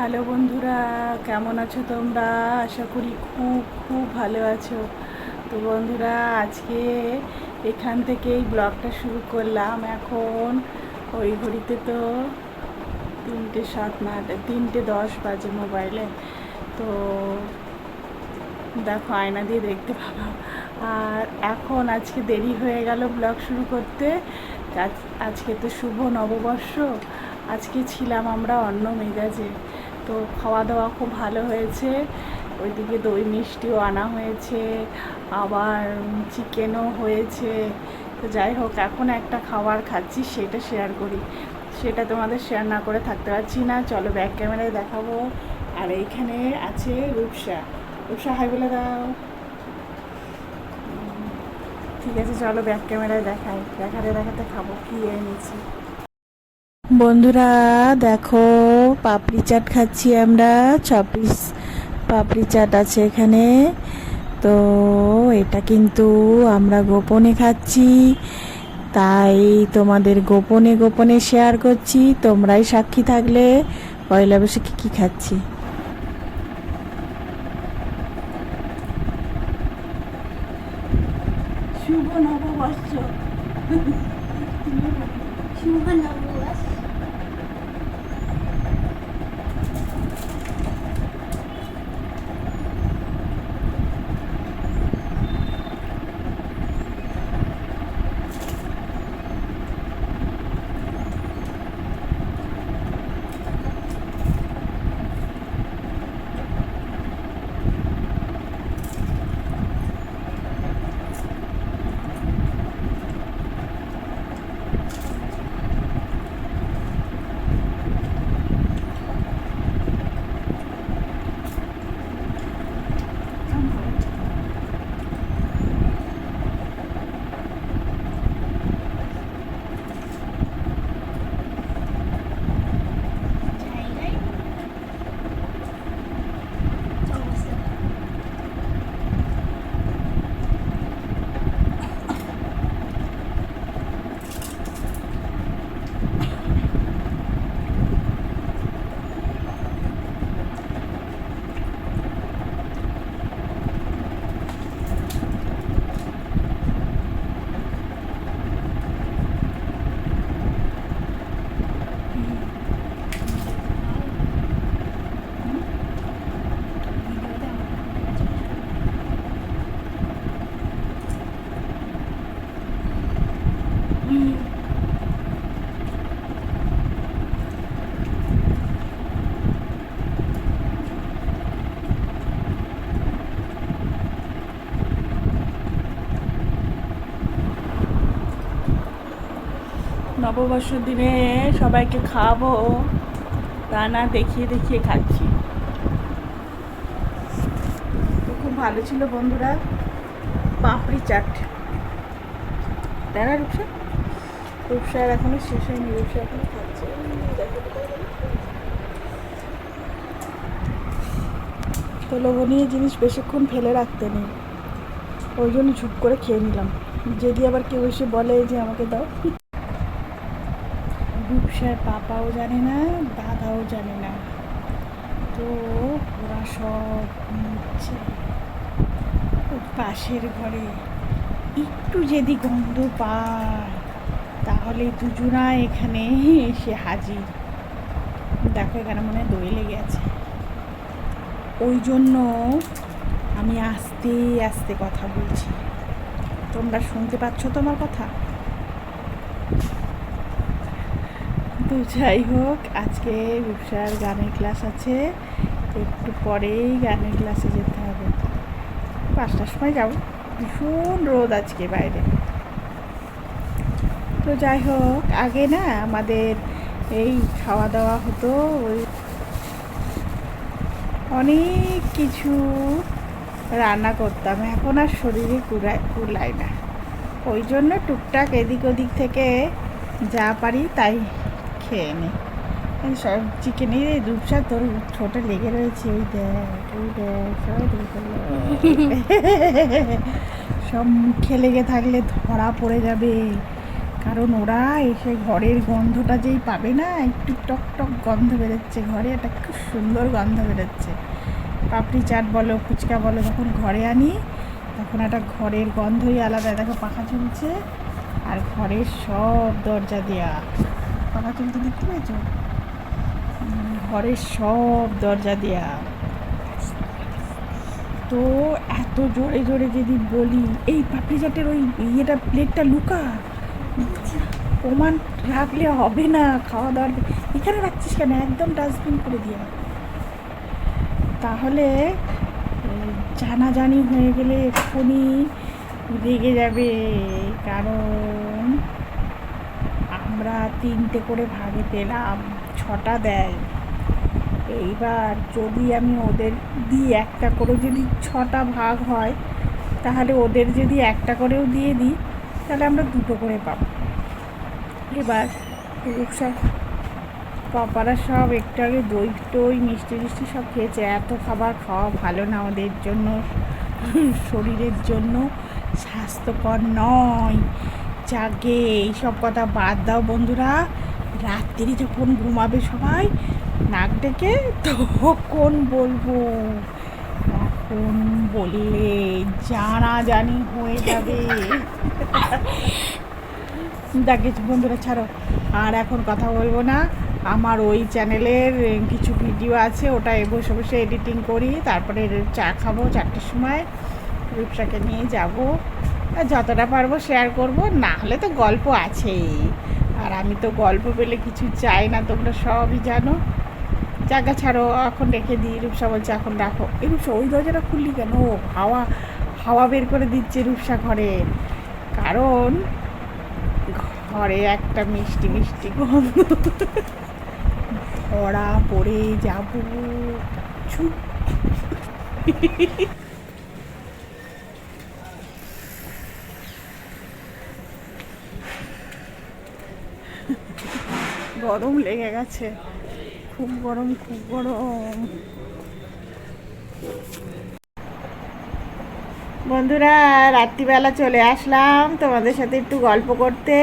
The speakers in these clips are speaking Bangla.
হ্যালো বন্ধুরা, কেমন আছো তোমরা? আশা করি খুব খুব ভালো আছো। তো বন্ধুরা, আজকে এখান থেকেই ব্লগটা শুরু করলাম। এখন ওই ঘড়িতে তো তিনটে সাত না, তিনটে দশ বাজে মোবাইলে। তো দেখো, আয়না দিয়ে দেখতে পাবা। আর এখন আজকে দেরি হয়ে গেল ব্লগ শুরু করতে। আজ- আজকে তো শুভ নববর্ষ। আজকে ছিলাম আমরা অন্য মেজাজে তো খাওয়া দাওয়া খুব ভালো হয়েছে। ওইদিকে দই মিষ্টিও আনা হয়েছে, আবার চিকেনও হয়েছে। তো যাই হোক, এখন একটা খাবার খাচ্ছি, সেটা শেয়ার করি। সেটা তোমাদের শেয়ার না করে থাকতে পারছি না। চলো ব্যাক ক্যামেরায় দেখাবো। আর এইখানে আছে রূপসা। রূপসা হাই বলে দাও। ঠিক আছে, চলো ব্যাক ক্যামেরায় দেখাই। দেখাতে দেখাতে খাব, কি এনেছি। বন্ধুরা, দেখো, পাপড়ি চাট খাচ্ছি আমরা ছ পিস পাপড়ি চাট আছে এখানে। তো এটা কিন্তু আমরা গোপনে খাচ্ছি, তাই তোমাদের গোপনে গোপনে শেয়ার করছি, তোমরাই সাক্ষী থাকলে পয়লা বৈশাখে কী খাচ্ছি? শুভ নববর্ষ। শুভ নববর্ষ। নববর্ষের দিনে সবাইকে খাওয়াবো না দেখিয়ে দেখিয়ে খাচ্ছি। তো খুব ভালো ছিল বন্ধুরা। পাপড়ি চাট। না রূপসা? রূপসার এখনও শেষ হয়নি, রূপসা এখনও খাচ্ছে। তো লোভনীয় জিনিস বেশিক্ষণ ফেলে রাখতে নেই। ওই জন্য ঝুপ করে খেয়ে নিলাম। যদি আবার কেউ এসে বলে যে আমাকে দাও। রূপসার পাপাও জানে না, দাদাও জানে না। তো ওরা সব নিচ্ছে পাশের ঘরে একটু যদি গন্ধ পায়, তাহলে দুজনা এখানে এসে হাজির। দেখো এখানে মনে হয় দই লেগে আছে। ওই জন্য আমি আস্তে আস্তে কথা বলছি। তোমরা শুনতে পাচ্ছ তোমার কথা? তো যাই হোক, আজকে রূপসার গানের ক্লাস আছে। একটু পরেই গানের ক্লাসে যেতে হবে। পাঁচটার সময় যাব। ভীষণ রোদ আজকে বাইরে। তো যাই হোক, আগে না আমাদের এই খাওয়া দাওয়া হতো। ওই অনেক কিছু রান্না করতাম। এখন আর শরীরে কুলায় কুলায় না। ওই জন্য টুকটাক এদিক ওদিক থেকে যা পারি তাই খেয়ে নিই সব চিকেনের রূপসা তোর ছোটে লেগে রয়েছে ওই দেখ ওই দেখ সব মুখে লেগে থাকলে ধরা পড়ে যাবে। কারণ ওরা এসে ঘরের গন্ধটা যেই পাবে না একটু টক টক গন্ধ বেরোচ্ছে। ঘরে একটা খুব সুন্দর গন্ধ বেরোচ্ছে। পাপড়ি চাট বলো ফুচকা বলো যখন ঘরে আনি তখন একটা ঘরের গন্ধই আলাদা। দেখো পাখা চলছে আর ঘরের সব দরজা দেয়া। পাখা চলতে দেখতে পেয়েছ? ঘরের সব দরজা দেয়া। তো এত জোরে জোরে যদি বলি, এই পাপড়ি চাটের ওই ইয়েটা, প্লেটটা লুকা। প্রমাণ রাখলে হবে না, খাওয়া দাওয়ার এখানে রাখছিস কেন? একদম ডাস্টবিন করে দিয়ে। তাহলে জানাজানি হয়ে গেলে এক্ষুনি রেগে যাবে, কারণ আমরা তিনটে করে ভাগে পেলাম, ছটা দেয়। এইবার যদি আমি ওদের দিই একটা করে যদি ছটা ভাগ হয়, তাহলে ওদের যদি একটা করেও দিয়ে দিই, তাহলে আমরা দুটো করে পাবো। এবার রূপসা পাপারা সব একটু আগে দই টই, মিষ্টি মিষ্টি সব খেয়েছে। এত খাবার খাওয়া ভালো না ওদের জন্য, শরীরের জন্য, স্বাস্থ্যকর নয়। জাগে এইসব কথা বাদ দাও বন্ধুরা। রাত্রি যখন ঘুমাবে সবাই, নাক ডেকে তখন বলব এখন বললে জানা জানি হয়ে যাবে। দেখে বন্ধুরা, ছাড়ো। আর এখন কথা বলব না। আমার ওই চ্যানেলের কিছু ভিডিও আছে, ওটা বসে বসে এডিটিং করি। তারপরে চা খাব চারটের সময়। রূপসাকে নিয়ে যাব। যতটা পারব শেয়ার করব না হলে তো গল্প আছেই। আর আমি তো গল্প পেলে কিছু চাই না, তোমরা সবই জানো। জায়গা ছাড়ো, এখন রেখে দিই, রূপসা বলছে, এখন রাখো। এই রূপসা, ওই দরজাটা খুললি কেন? হাওয়া হাওয়া বের করে দিচ্ছে রূপসা ঘরে। কারণ ঘরে একটা মিষ্টি মিষ্টি গন্ধ। ধরা পড়ে যাব। চুপ গরম লেগে গেছে। খুব গরম খুব গরম। বন্ধুরা, রাত্রিবেলা চলে আসলাম তোমাদের সাথে একটু গল্প করতে।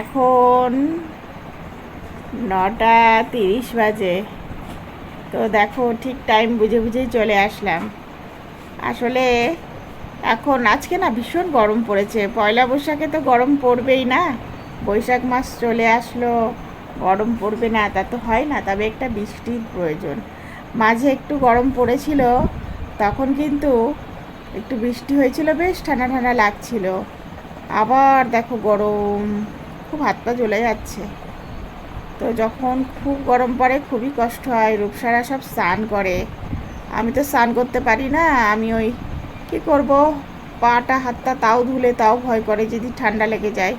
এখন নটা তিরিশ বাজে। তো দেখো, ঠিক টাইম বুঝে বুঝেই চলে আসলাম। আসলে এখন, আজকে না ভীষণ গরম পড়েছে। পয়লা বৈশাখে তো গরম পড়বেই না। বৈশাখ মাস চলে আসলো। গরম পড়বে না, তা তো হয় না, তবে একটা বৃষ্টির প্রয়োজন। মাঝে একটু গরম পড়েছিল, তখন কিন্তু একটু বৃষ্টি হয়েছিল, বেশ ঠান্ডা ঠান্ডা লাগছিল। আবার দেখো গরম, খুব হাত পা জ্বলে যাচ্ছে। তো যখন খুব গরম পড়ে, খুবই কষ্ট হয়, রূপসারা সব স্নান করে। আমি তো স্নান করতে পারি না, আমি ওই কী করব? পাটা, হাতটা তাও ধুলে তাও ভয় করে যদি ঠান্ডা লেগে যায়।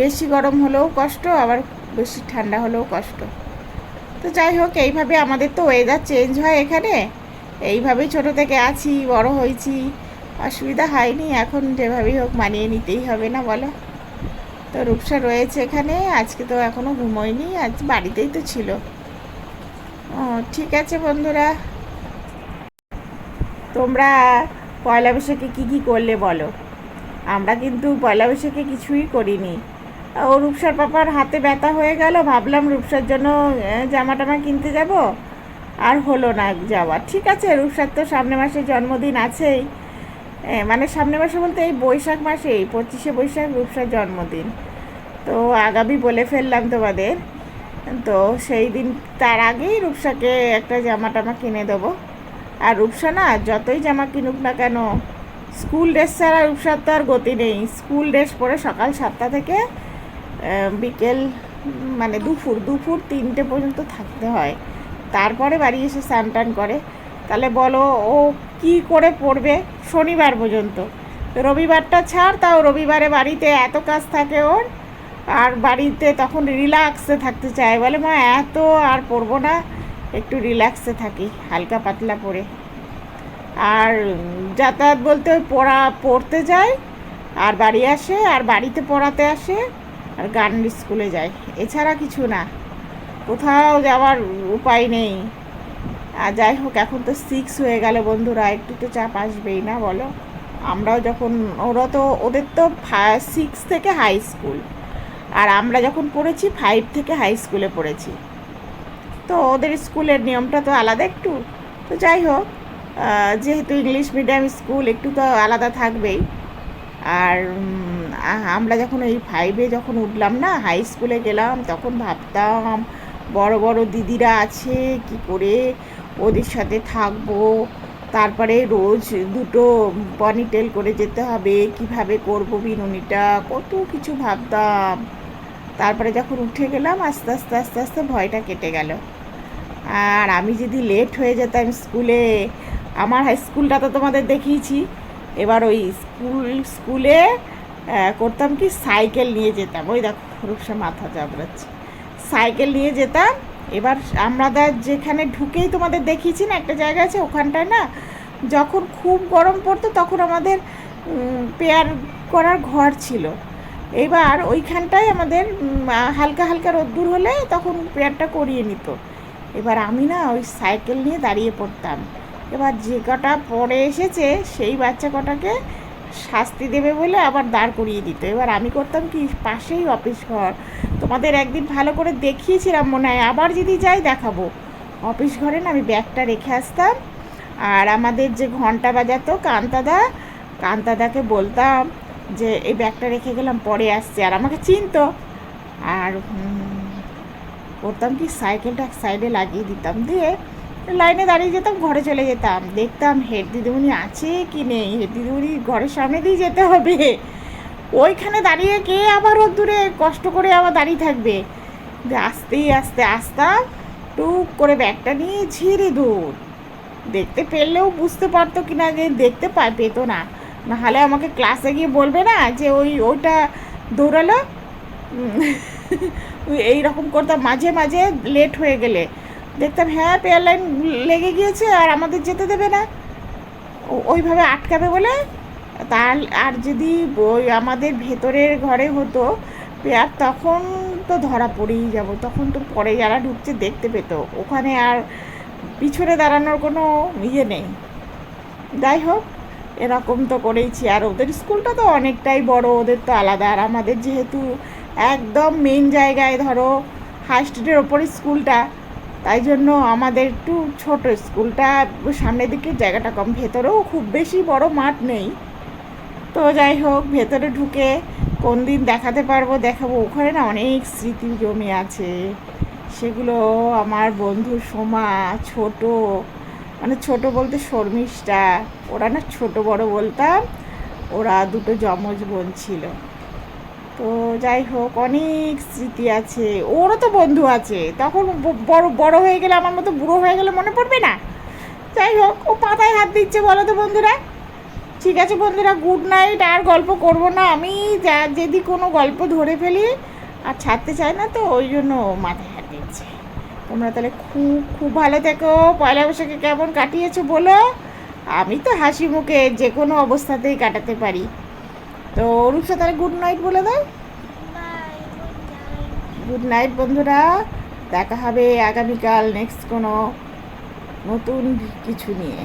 বেশি গরম হলেও কষ্ট, আবার বেশি ঠান্ডা হলেও কষ্ট। তো যাই হোক, এইভাবে আমাদের তো ওয়েদার চেঞ্জ হয় এখানে। এইভাবেই ছোট থেকে আছি, বড় হয়েছি। অসুবিধা হয়নি, এখন যেভাবেই হোক মানিয়ে নিতেই হবে না বলো। তো রূপসা রয়েছে এখানে, আজকে তো এখনও ঘুমোয়নি, আজ বাড়িতেই তো ছিল। ও, ঠিক আছে বন্ধুরা। তোমরা পয়লা বৈশাখে কী কী করলে বলো? আমরা কিন্তু পয়লা বৈশাখে কিছুই করিনি। ও রূপসার পাপার হাতে ব্যথা হয়ে গেল, ভাবলাম রূপসার জন্য জামা টামা কিনতে যাব। আর হলো না যাওয়া। ঠিক আছে, রূপসার তো সামনে মাসে জন্মদিন আছেই। মানে সামনে মাসে বলতে এই বৈশাখ মাসেই, পঁচিশে বৈশাখ রূপসার জন্মদিন। তো আগামী বলে ফেললাম তোমাদের। তো সেই দিন, তার আগেই রূপসাকে একটা জামা টামা কিনে দেবো। আর রূপসা না, যতই জামা কিনুক না কেন, স্কুল ড্রেস ছাড়া রূপসার তো আর গতি নেই। স্কুল ড্রেস পরে সকাল সাতটা থেকে বিকেল মানে দুপুর দুপুর তিনটে পর্যন্ত থাকতে হয়। তারপরে বাড়ি এসে স্নান টান করে। তাহলে বলো, ও কি করে পড়বে শনিবার পর্যন্ত? রবিবারটা ছাড়, তাও রবিবারে বাড়িতে এত কাজ থাকে ওর, আর বাড়িতে তখন রিল্যাক্সে থাকতে চায়। বলে, মা, এত আর পড়ব না, একটু রিল্যাক্সে থাকি, হালকা পাতলা পরে আর যাতায়াত বলতে পড়া, পড়তে যায়, আর বাড়ি আসে, আর বাড়িতে পড়াতে আসে আর গান স্কুলে যায়। এছাড়া কিছু না। কোথাও যাওয়ার উপায় নেই। আর যাই হোক, এখন তো সিক্স হয়ে গেল বন্ধুরা, একটু তো চাপ আসবেই না বলো? আমরাও যখন, ওরা তো, ওদের তো সিক্স থেকে হাই স্কুল আর আমরা যখন পড়েছি ফাইভ থেকে হাই স্কুলে পড়েছি। তো ওদের স্কুলের নিয়মটা তো আলাদা একটু। তো যাই হোক যেহেতু ইংলিশ মিডিয়াম স্কুল একটু তো আলাদা থাকবেই। আর আমরা যখন এই ফাইভে যখন উঠলাম না হাই স্কুলে গেলাম, তখন ভাবতাম, বড় বড় দিদিরা আছে, কি করে ওদের সাথে থাকব? তারপরে রোজ দুটো পনিটেল করে যেতে হবে, কীভাবে করব বিনুনিটা? কত কিছু ভাবতাম। তারপরে যখন উঠে গেলাম, আস্তে আস্তে আস্তে আস্তে ভয়টা কেটে গেল। আর আমি যদি লেট হয়ে যেতাম স্কুলে আমার হাই স্কুলটা তো তোমাদের দেখিয়েছি। এবার ওই স্কুল, স্কুলে করতাম কি, সাইকেল নিয়ে যেতাম। ওই দেখো, রূপসা মাথা চাপড়াচ্ছে সাইকেল নিয়ে যেতাম। এবার আমরা যেখানে ঢুকেই তোমাদের দেখিয়েছি না, একটা জায়গা আছে ওখানটায় না, যখন খুব গরম পড়তো তখন আমাদের পেয়ার করার ঘর ছিল। এবার ওইখানটায় আমাদের হালকা হালকা রোদ্দুর হলে তখন পেয়ারটা করিয়ে নিত। এবার আমি না ওই সাইকেল নিয়ে দাঁড়িয়ে পড়তাম। এবার যে কটা পরে এসেছে, সেই বাচ্চা কটাকে শাস্তি দেবে বলে আবার দাঁড় করিয়ে দিত। এবার আমি করতাম কি, পাশেই অফিস ঘর। তোমাদের একদিন ভালো করে দেখিয়েছিলাম মনে হয়, আবার যদি যাই দেখাবো। অফিস ঘরে না আমি ব্যাগটা রেখে আসতাম। আর আমাদের যে ঘণ্টা বাজাতো কান্তাদা, কান্তাদাকে বলতাম যে, এই ব্যাগটা রেখে গেলাম, পরে আসছে। আর আমাকে চিনতো। আর করতাম কি, সাইকেলটা এক সাইডে লাগিয়ে দিতাম। দিয়ে লাইনে দাঁড়িয়ে যেতাম ঘরে চলে যেতাম। দেখতাম হেড দিদিমণি আছে কি নেই? হেড দিদিমণি ঘরের সামনে দিয়ে যেতে হবে। ওইখানে দাঁড়িয়ে কে আবার ওর দূরে কষ্ট করে আবার দাঁড়িয়ে থাকবে? আস্তে আস্তে আসতাম টুক করে ব্যাগটা নিয়ে ঝিরে দূর। দেখতে পেলেও বুঝতে পারতো কি না যে দেখতে পায় পেতো না। নাহলে আমাকে ক্লাসে গিয়ে বলবে না যে ওই ওইটা দৌড়ালো? উম, এই রকম করতাম। মাঝে মাঝে লেট হয়ে গেলে। দেখতাম হ্যাঁ পেয়ার লাইন লেগে গিয়েছে আর আমাদের যেতে দেবে না। ওইভাবে আটকাবে বলে তার, আর যদি ওই আমাদের ভেতরের ঘরে হতো পেয়ার, তখন তো ধরা পড়েই যাব। তখন তো পরে যারা ঢুকছে দেখতে পেতো। ওখানে আর পিছনে দাঁড়ানোর কোনো ইয়ে নেই। যাই হোক, এরকম তো করেইছি আর ওদের স্কুলটা তো অনেকটাই বড়, ওদের তো আলাদা। আর আমাদের যেহেতু একদম মেন জায়গায়, ধরো হাই স্ট্রিটের ওপরে স্কুলটা তাই জন্য আমাদের একটু ছোট স্কুলটা সামনের দিকে, জায়গাটা কম। ভেতরেও খুব বেশি বড় মাঠ নেই। তো যাই হোক, ভেতরে ঢুকে কোন দিন দেখাতে পারব, দেখাবো। ওখানে না অনেক স্মৃতি জমে আছে। সেগুলো আমার বন্ধু সোমা, ছোট মানে ছোট বলতে শর্মিষ্ঠা। ওরা না ছোট বড় বলতাম, ওরা দুটো যমজ বোন ছিল। তো যাই হোক, অনেক স্মৃতি আছে। ওরও তো বন্ধু আছে। তখন বড় বড় হয়ে গেলে, আমার মতো বুড়ো হয়ে গেলে মনে পড়বে না? যাই হোক, ও পাতায় হাত দিচ্ছে বলো তো বন্ধুরা। ঠিক আছে বন্ধুরা গুড নাইট আর গল্প করব না। আমি যা, যদি কোনো গল্প ধরে ফেলি, আর ছাড়তে চাই না তো, ওই জন্য মাথায় হাত দিচ্ছে। তোমরা তাহলে খুব খুব ভালো থেকো। পয়লা বৈশাখে কেমন কাটিয়েছো বলো? আমি তো হাসি মুখে যে কোনো অবস্থাতেই কাটাতে পারি। তো রূপসা তাহলে গুড নাইট বলে নাইট গুড নাইট বন্ধুরা। দেখা হবে আগামীকাল নেক্সট কোনো নতুন কিছু নিয়ে।